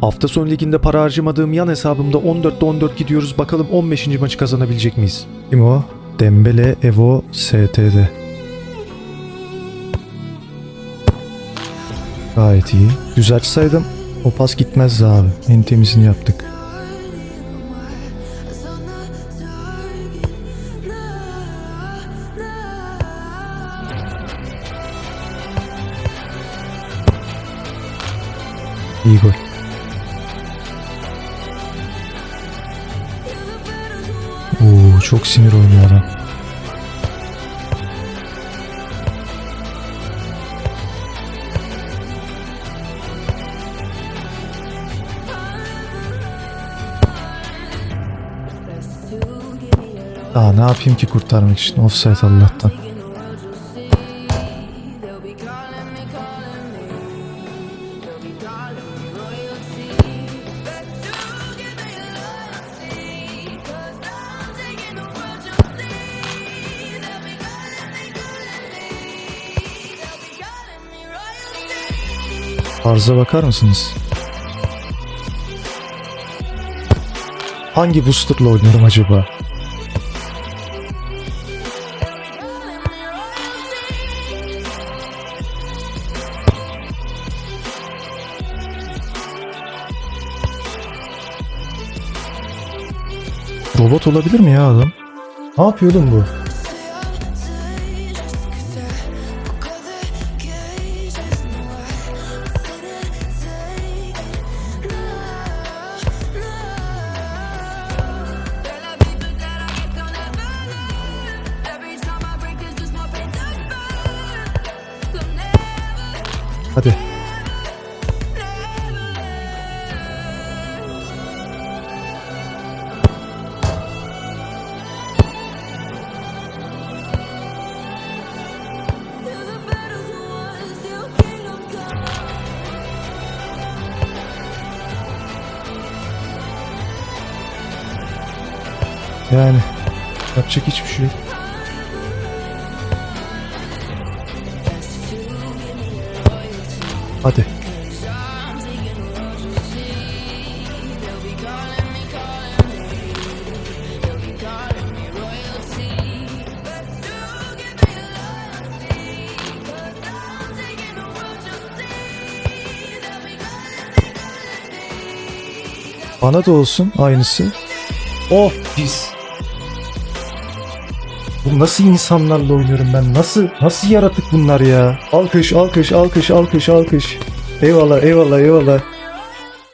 Hafta sonu liginde para harcamadığım yan hesabımda 14'te 14 gidiyoruz. Bakalım 15. maçı kazanabilecek miyiz? Kim o? Dembele Evo ST'de. Gayet iyi. Düz açsaydım o pas gitmezdi abi. En temizini yaptık. İyi gol. Çok sinir oynuyor adam. Daha ne yapayım ki kurtarmak için? Offside Allah'tan. Arıza bakar mısınız? Hangi boosterla oynuyorum acaba? Robot olabilir mi ya adam? Ne yapıyor oğlum bu? Hadi. Yani yapacak hiçbir şey yok. Hadi. Bana da olsun aynısı. Oh pis. Bu nasıl insanlarla oynuyorum ben? Nasıl nasıl yaratık bunlar ya? Alkış, alkış, alkış, alkış, alkış. Eyvallah, eyvallah, eyvallah.